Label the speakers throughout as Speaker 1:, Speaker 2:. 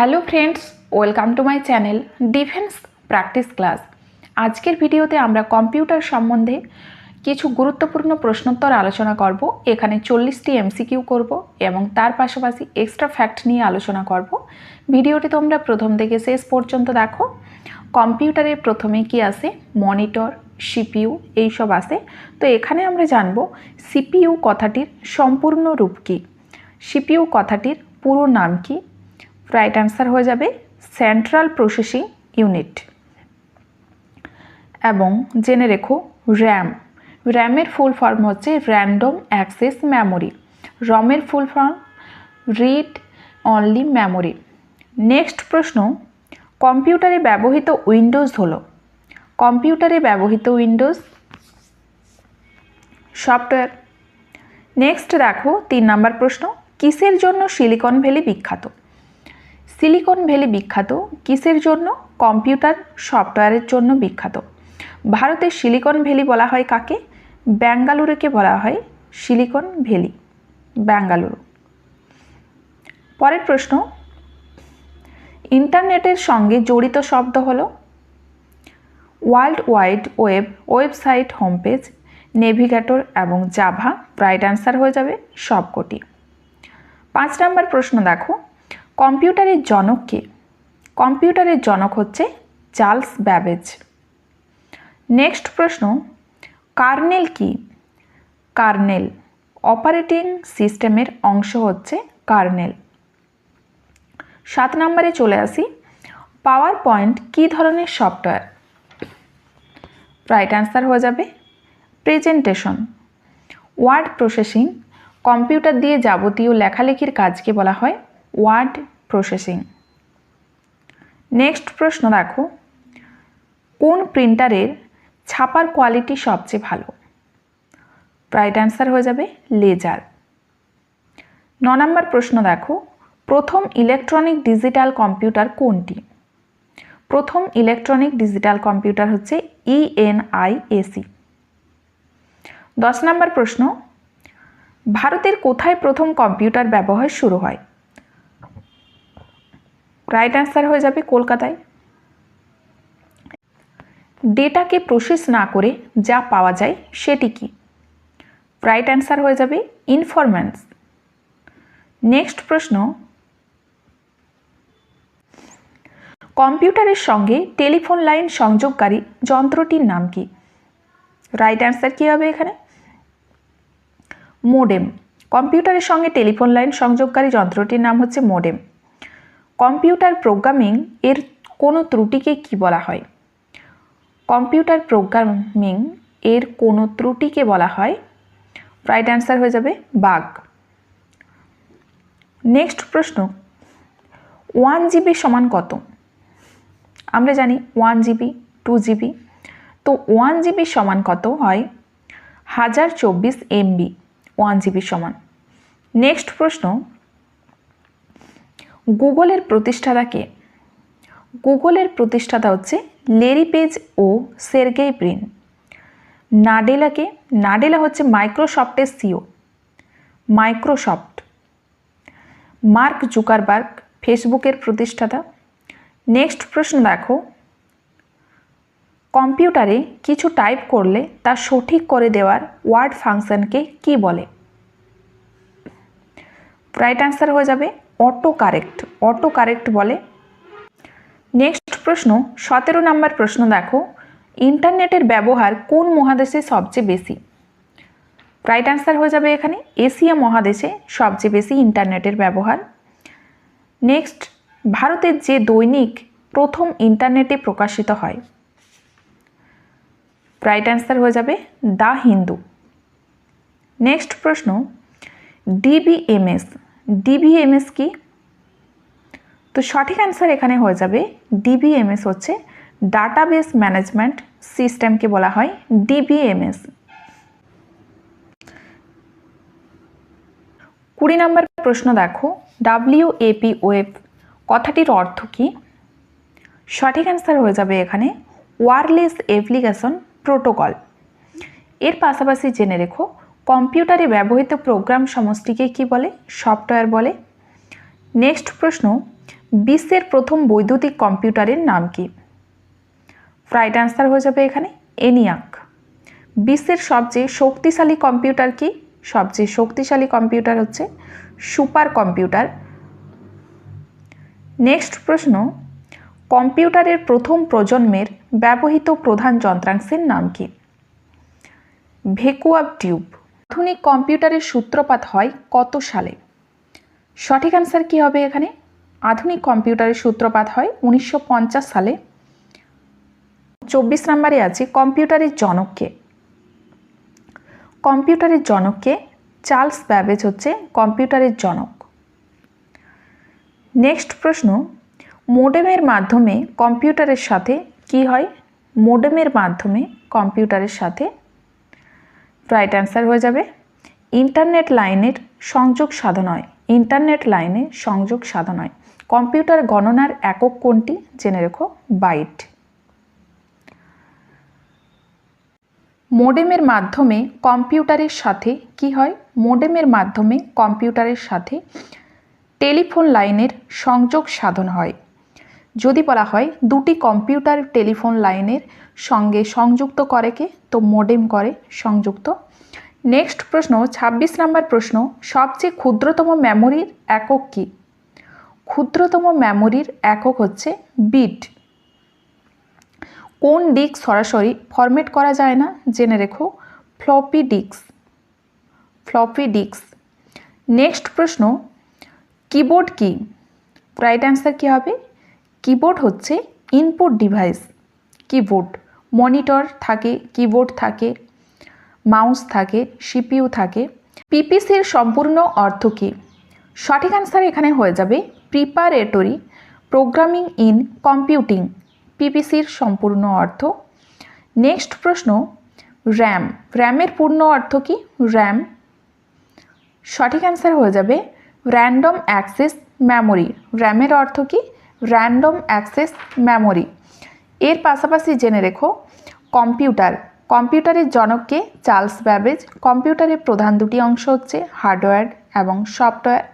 Speaker 1: Hello friends, welcome to my channel defence practice class. আজকের ভিডিওতে আমরা কম্পিউটার সম্বন্ধে কিছু গুরুত্বপূর্ণ প্রশ্নোত্তর আলোচনা করব। এখানে চল্লিশটি এমসিকিউ করব এবং তার পাশাপাশি এক্সট্রা ফ্যাক্ট নিয়ে আলোচনা করব। ভিডিওটি তোমরা প্রথম থেকে শেষ পর্যন্ত দেখো। কম্পিউটারে প্রথমে কি আসে মনিটর, সিপিইউ এইসব আসে তো এখানে আমরা জানব সিপিইউ কথাটির সম্পূর্ণ রূপ কী। সিপিইউ কথাটির পুরো নাম কি? রাইট অ্যান্সার হয়ে যাবে সেন্ট্রাল প্রসেসিং ইউনিট। এবং জেনে রেখো র্যাম। র্যামের ফুল ফর্ম হচ্ছে random access memory. রমের full form, read only memory. Next প্রশ্ন, কম্পিউটারে ব্যবহৃত উইন্ডোজ হলো। কম্পিউটারে ব্যবহৃত উইন্ডোজ, সফটওয়্যার। নেক্সট দেখো, তিন নাম্বার প্রশ্ন, কিসের জন্য সিলিকন ভ্যালি বিখ্যাত? সিলিকন ভ্যালি বিখ্যাত, কিসের জন্য? কম্পিউটার, সফটওয়্যারের জন্য বিখ্যাত। ভারতের সিলিকন ভ্যালি বলা হয় কাকে? ব্যাঙ্গালুরুকে বলা হয় সিলিকন ভ্যালি। ব্যাঙ্গালুরু। পরের প্রশ্ন, ইন্টারনেটের সঙ্গে জড়িত শব্দ হলো world wide web website home page navigator এবং জাভা রাইট অ্যান্সার হয়ে যাবে সবকটি। পাঁচ নম্বর প্রশ্ন দেখো কম্পিউটারের জনক কে? কম্পিউটারের জনক হচ্ছে চার্লস ব্যাবেজ। নেক্সট প্রশ্ন, কার্নেল কি? কার্নেল অপারেটিং সিস্টেমের অংশ হচ্ছে কার্নেল। সাত নম্বরে চলে আসি, পাওয়ার পয়েন্ট কী ধরনের সফটওয়্যার? রাইট অ্যান্সার হয়ে যাবে, প্রেজেন্টেশন। ওয়ার্ড প্রসেসিং, কম্পিউটার দিয়ে যাবতীয় লেখালেখির কাজকে বলা হয় ওয়ার্ড প্রসেসিং। নেক্সট প্রশ্ন দেখো, কোন প্রিন্টারের ছাপার কোয়ালিটি সবচেয়ে ভালো? রাইট অ্যান্সার হয়ে যাবে লেজার। ন নম্বর প্রশ্ন দেখো, প্রথম ইলেকট্রনিক ডিজিটাল কম্পিউটার কোনটি? প্রথম ইলেকট্রনিক ডিজিটাল কম্পিউটার হচ্ছে E ইএনআইএসি দশ নম্বর প্রশ্ন, ভারতের কোথায় প্রথম কম্পিউটার ব্যবহার শুরু হয়? রাইট অ্যান্সার হয়ে যাবে কলকাতায়। ডেটাকে প্রসেস না করে যা পাওয়া যায় সেটি কি? রাইট অ্যান্সার হয়ে যাবে ইনফরম্যান্স নেক্সট প্রশ্ন। কম্পিউটারের সঙ্গে টেলিফোন লাইন সংযোগকারী যন্ত্রটির নাম কি? রাইট অ্যান্সার কী হবে এখানে? মোডেম কম্পিউটারের সঙ্গে টেলিফোন লাইন সংযোগকারী যন্ত্রটির নাম হচ্ছে মোডেম কম্পিউটার প্রোগ্রামিং এর কোনো ত্রুটিকে কি বলা হয়? কম্পিউটার প্রোগ্রামিং এর কোনো ত্রুটিকে বলা হয়? রাইট অ্যান্সার হয়ে যাবে বাগ নেক্সট প্রশ্ন, ওয়ান জিবি সমান কত? আমরা জানি ওয়ান জিবি, টু জিবি। তো ওয়ান জিবি সমান কত হয়? হাজার চব্বিশ এমবি ওয়ান জিবি সমান। নেক্সট প্রশ্ন গুগলের প্রতিষ্ঠাতা কে? গুগলের প্রতিষ্ঠাতা হচ্ছে লেরি পেজ ও সের্গেই ব্রিন। নাডেলাকে নাডেলা হচ্ছে মাইক্রোসফটের সিও। মাইক্রোসফট। মার্ক জুকারবার্গ, ফেসবুকের প্রতিষ্ঠাতা। নেক্সট প্রশ্ন দেখো। কম্পিউটারে কিছু টাইপ করলে তা সঠিক করে দেওয়ার ওয়ার্ড ফাংশনকে কি বলে? রাইট অ্যান্সার হয়ে যাবে অটো কারেক্ট অটো কারেক্ট বলে। নেক্সট প্রশ্ন, সতেরো নম্বর প্রশ্ন দেখো, ইন্টারনেটের ব্যবহার কোন মহাদেশে সবচেয়ে বেশি? রাইট অ্যান্সার হয়ে যাবে এখানে, এশিয়া মহাদেশে সবচেয়ে বেশি ইন্টারনেটের ব্যবহার। নেক্সট ভারতের যে দৈনিক প্রথম ইন্টারনেটে প্রকাশিত হয়। রাইট অ্যান্সার হয়ে যাবে, দ্য হিন্দু। নেক্সট প্রশ্ন ডিবিএমএস ডিবিএমএস কি? তো সঠিক অ্যান্সার এখানে হয়ে যাবে ডিবিএমএস হচ্ছে ডাটাবেস ম্যানেজমেন্ট সিস্টেমকে বলা হয় ডিবিএমএস কুড়ি নম্বর প্রশ্ন দেখো ডাব্লিউ ডাব্লিউএপি ওয়েব কথাটির অর্থ কী? সঠিক অ্যান্সার হয়ে যাবে এখানে ওয়ারলেস অ্যাপ্লিকেশন প্রোটোকল। এর পাশাপাশি জেনে রেখো কম্পিউটারে ব্যবহৃত প্রোগ্রাম সমষ্টিকে কি বলে? সফটওয়্যার বলে। নেক্সট প্রশ্ন, বিশ্বের প্রথম বৈদ্যুতিক কম্পিউটারের নাম কি? রাইট অ্যান্সার হয়ে যাবে এখানে, এনিয়াক। বিশ্বের সবচেয়ে শক্তিশালী কম্পিউটার কি? সবচেয়ে শক্তিশালী কম্পিউটার হচ্ছে সুপার কম্পিউটার। নেক্সট প্রশ্ন, কম্পিউটারের প্রথম প্রজন্মের ব্যবহৃত প্রধান যন্ত্রাংশের নাম কি? Vacuum tube. আধুনিক কম্পিউটারের সূত্রপাত হয় কত সালে? সঠিক অ্যান্সার কী হবে এখানে? আধুনিক কম্পিউটারের সূত্রপাত হয় উনিশশো পঞ্চাশ সালে। চব্বিশ নম্বরে আছে কম্পিউটারের জনককে। কম্পিউটারের জনককে চার্লস ব্যাবেজ হচ্ছে কম্পিউটারের জনক। নেক্সট প্রশ্ন, মোডেমের মাধ্যমে কম্পিউটারের সাথে কি হয়? মোডেমের মাধ্যমে কম্পিউটারের সাথে রাইট অ্যান্সার হয়ে যাবে। ইন্টারনেট লাইনের সংযোগ সাধন হয় ইন্টারনেট লাইনে সংযোগ সাধন হয় কম্পিউটার গণনার একক কোনটি? জেনে রেখো, বাইট। মোডেমের মাধ্যমে কম্পিউটারের সাথে কি হয়? মোডেমের মাধ্যমে কম্পিউটারের সাথে টেলিফোন লাইনের সংযোগ সাধন হয়। যদি বলা হয়, দুটি কম্পিউটার টেলিফোন লাইনের সঙ্গে সংযুক্ত করে কে? তো মোডেম করে সংযুক্ত। নেক্সট প্রশ্ন ২৬ নম্বর প্রশ্ন, সবচেয়ে ক্ষুদ্রতম মেমোরির একক কী? ক্ষুদ্রতম মেমোরির একক হচ্ছে বিট। কোন ডিস্ক সরাসরি ফরম্যাট করা যায় না? জেনে রেখো, floppy disk. Floppy disk. Next প্রশ্ন, কিবোর্ড কি? রাইট অ্যান্সার কী হবে? কিবোর্ড হচ্ছে ইনপুট ডিভাইস কিবোর্ড মনিটর থাকে কিবোর্ড থাকে মাউস থাকে সিপিইউ থাকে। পিপিসির সম্পূর্ণ অর্থ কী? সঠিক অ্যান্সার এখানে হয়ে যাবে প্রিপারেটরি প্রোগ্রামিং ইন কম্পিউটিং পিপিসির সম্পূর্ণ অর্থ। নেক্সট প্রশ্ন র্যাম র্যামের পূর্ণ অর্থ কি? র্যাম সঠিক অ্যান্সার হয়ে যাবে র্যান্ডম অ্যাক্সেস মেমোরি র্যামের অর্থ কি? র্যান্ডম অ্যাক্সেস মেমোরি এর পাশাপাশি জেনে রেখো কম্পিউটার কম্পিউটারের জনককে চার্লস ব্যাবেজ কম্পিউটারের প্রধান দুটি অংশ হচ্ছে হার্ডওয়্যার এবং সফটওয়্যার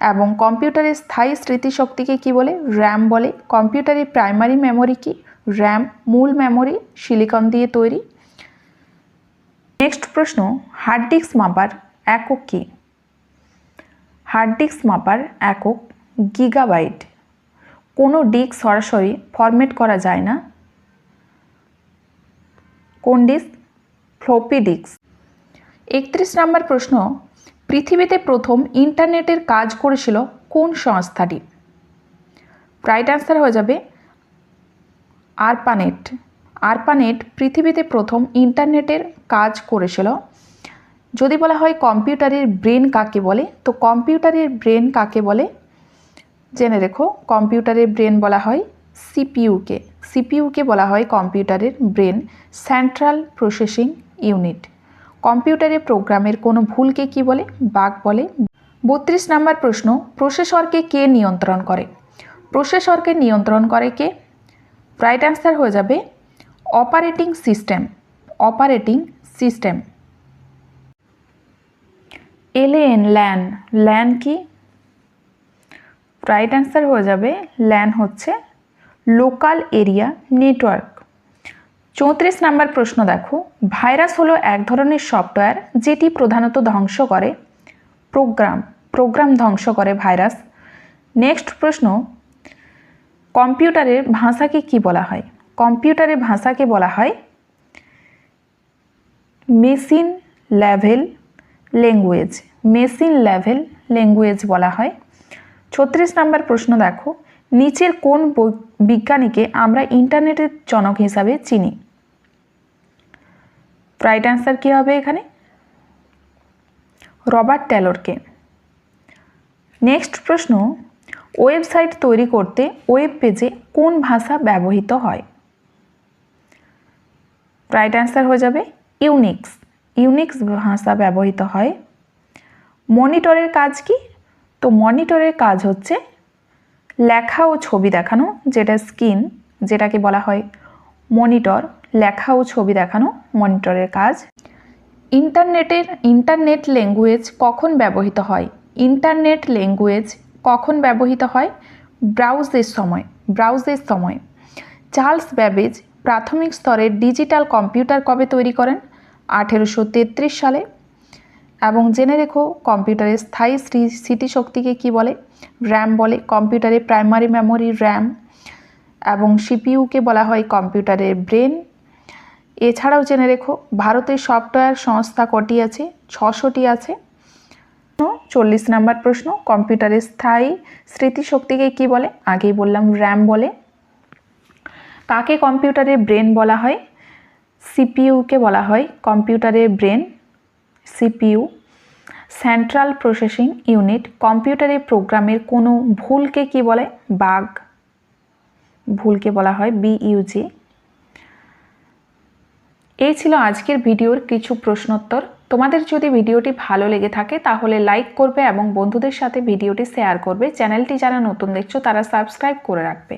Speaker 1: এবং কম্পিউটারের স্থায়ী স্মৃতিশক্তিকে কি বলে? র্যাম বলে। কম্পিউটারের প্রাইমারি মেমোরি কি? র্যাম মূল মেমোরি সিলিকন দিয়ে তৈরি। নেক্সট প্রশ্ন হার্ড ডিস্ক মাপার একক কি? হার্ড ডিস্ক মাপার একক গিগাবাইট কোনো ডিস্ক সরাসরি ফরম্যাট করা যায় না। কোন ডিস্ক ফ্লপি ডিস্ক একত্রিশ নম্বর প্রশ্ন, পৃথিবীতে প্রথম ইন্টারনেটের কাজ করেছিল কোন সংস্থাটি? রাইট অ্যান্সার হয়ে যাবে আরপানেট আরপানেট পৃথিবীতে প্রথম ইন্টারনেটের কাজ করেছিল। যদি বলা হয় কম্পিউটারের ব্রেন কাকে বলে, তো কম্পিউটারের ব্রেন কাকে বলে? জেনে রেখো, কম্পিউটারের ব্রেন বলা হয় সিপিইউকে। সিপিইউকে বলা হয় কম্পিউটারের ব্রেন সেন্ট্রাল প্রসেসিং ইউনিট। কম্পিউটারে প্রোগ্রামের কোনো ভুলকে কি বলে? বাগ বলে। বত্রিশ নাম্বার প্রশ্ন, প্রসেসরকে কে নিয়ন্ত্রণ করে? প্রসেসরকে নিয়ন্ত্রণ করে কে? রাইট অ্যান্সার হয়ে যাবে, operating system. Operating system. LN LAN. LAN কি? রাইট অ্যান্সার হয়ে যাবে ল্যান হচ্ছে লোকাল এরিয়া নেটওয়ার্ক চৌত্রিশ নাম্বার প্রশ্ন দেখো ভাইরাস হলো এক ধরনের সফটওয়্যার যেটি প্রধানত ধ্বংস করে প্রোগ্রাম প্রোগ্রাম ধ্বংস করে ভাইরাস নেক্সট প্রশ্ন, কম্পিউটারের ভাষাকে কি বলা হয়? কম্পিউটারের ভাষাকে বলা হয় machine level language machine level language বলা হয় ছত্রিশ নাম্বার প্রশ্ন দেখো, নিচের কোন বিজ্ঞানীকে আমরা ইন্টারনেটের জনক হিসাবে চিনি? রাইট অ্যান্সার কী হবে এখানে? রবার্ট ট্যালরকে। নেক্সট প্রশ্ন, ওয়েবসাইট তৈরি করতে ওয়েব পেজে কোন ভাষা ব্যবহৃত হয়? রাইট অ্যান্সার হয়ে যাবে ইউনিক্স। ইউনিক্স ভাষা ব্যবহৃত হয়। মনিটরের কাজ কি? তো মনিটরের কাজ হচ্ছে লেখা ও ছবি দেখানো, যেটা স্ক্রিন, যেটাকে বলা হয় মনিটর, লেখা ও ছবি দেখানো মনিটরের কাজ। ইন্টারনেটের, ইন্টারনেট ল্যাঙ্গুয়েজ কখন ব্যবহৃত হয়? ইন্টারনেট ল্যাঙ্গুয়েজ কখন ব্যবহৃত হয়? ব্রাউজের সময় ব্রাউজের সময়। চার্লস ব্যাবেজ প্রাথমিক স্তরের ডিজিটাল কম্পিউটার কবে তৈরি করেন? আঠেরোশো তেত্রিশ সালে এবং জেনে রেখো কম্পিউটারের স্থায়ী স্মৃ- স্মৃতিশক্তিকে কি বলে? র্যাম বলে কম্পিউটারে প্রাইমারি মেমোরি র্যাম এবং সিপিইউকে বলা হয় কম্পিউটারের ব্রেন। এছাড়াও জেনে রেখো, ভারতের সফটওয়্যার সংস্থা কটি আছে? ছশোটি আছে। চল্লিশ নাম্বার প্রশ্ন কম্পিউটারের স্থায়ী স্মৃতিশক্তিকে কি বলে? আগেই বললাম র্যাম বলে। কাকে কম্পিউটারের ব্রেন বলা হয়? সিপিইউকে বলা হয় কম্পিউটারের brain. CPU, central processing unit, কম্পিউটারের প্রোগ্রামের কোনো ভুলকে কি বলে? বাগ। ভুলকে বলা হয় বিইউজি এই ছিল আজকের ভিডিওর কিছু প্রশ্নোত্তর। তোমাদের যদি ভিডিওটি ভালো লেগে থাকে, তাহলে লাইক করবে এবং বন্ধুদের সাথে ভিডিওটি শেয়ার করবে। চ্যানেলটি যারা নতুন দেখছ, তারা সাবস্ক্রাইব করে রাখবে।